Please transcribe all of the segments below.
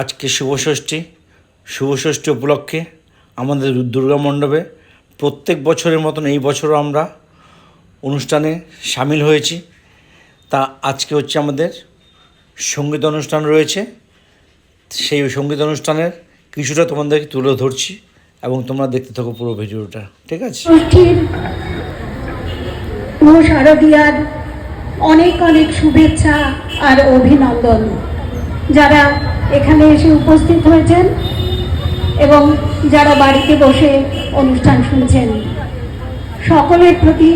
আজকে শুভষষ্ঠী শুভষষ্ঠী উপলক্ষে আমাদের দুর্গা মণ্ডপে প্রত্যেক বছরের মতন এই বছরও আমরা অনুষ্ঠানে সামিল হয়েছি। তা আজকে হচ্ছে আমাদের সংগীত অনুষ্ঠান রয়েছে। সেই সংগীত অনুষ্ঠানের কিছুটা তোমাদেরকে তুলে ধরছি এবং তোমরা দেখতে থাকো পুরো ভিডিওটা, ঠিক আছে? অনেক অনেক শুভেচ্ছা আর অভিনন্দন। যারা এখানে এসে উপস্থিত হয়েছেন এবং যারা বাড়িতে বসে অনুষ্ঠান শুনছেন, সকলের প্রতি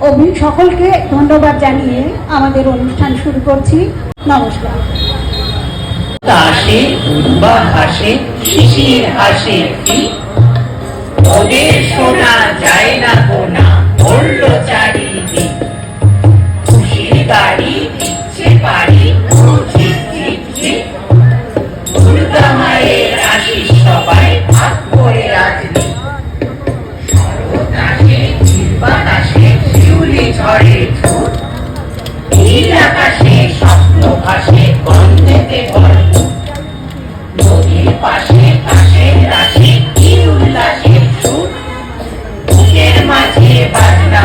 অভি, সকলকে ধন্যবাদ জানিয়ে আমাদের অনুষ্ঠান শুরু করছি। নমস্কার। দুর্বা হাসে শিশির হাসে ওদের শোনা যায় না খুশির গাড়ি পারি ভাসে গন্ধেতে ভরপুর নদীর পাশে পাশে রাশে কি উল্লাসের সুর বুকের মাঝে বাজনা।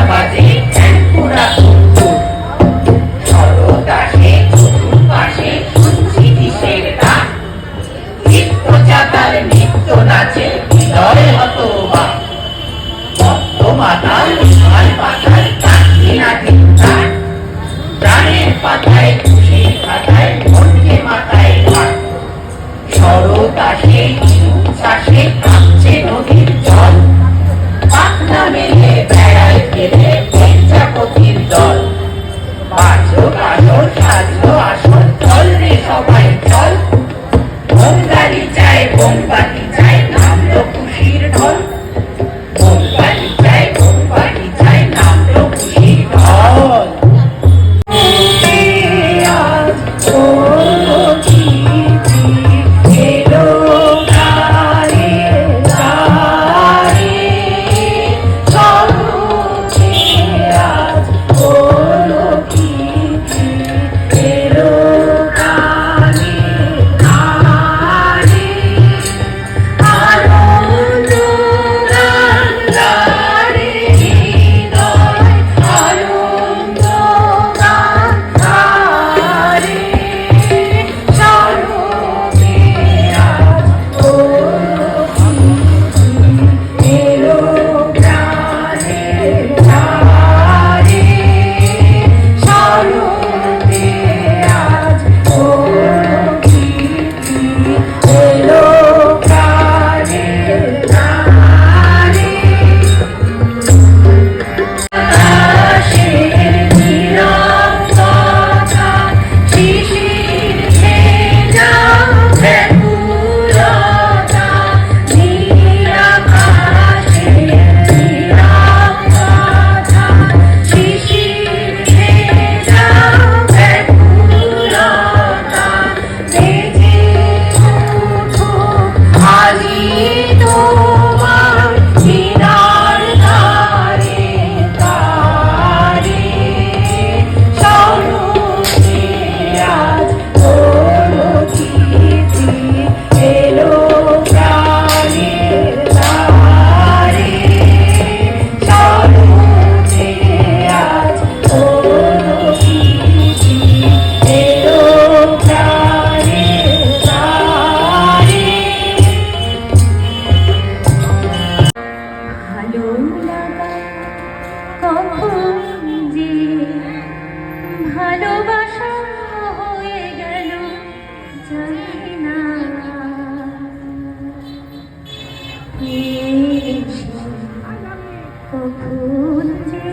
কখন যে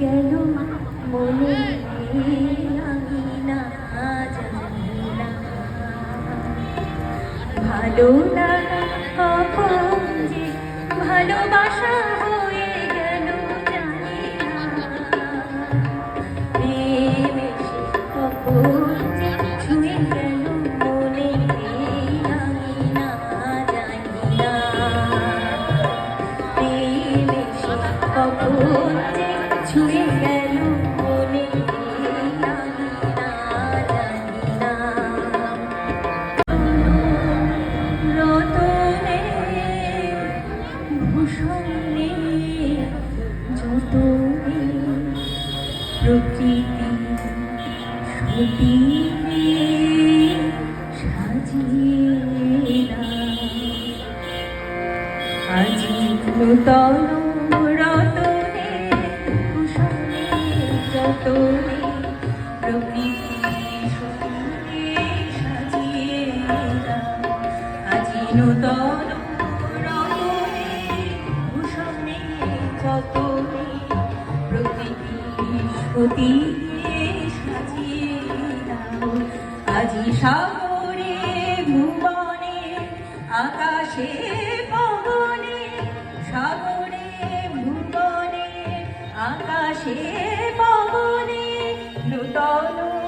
গেল মনে ভালো লাগা কখন যে ভালোবাসা প্রকৃতি সতীনে সাজিয়ে আজি নূতন রতনে কুশলে যতনে প্রকৃতি সতীনে সাজিয়ে আজি নূতন সতী সাজিয়ে আজি সাগরে ভুবনে আকাশে পবনে সাগরে ভুবনে আকাশে পবনে নূতন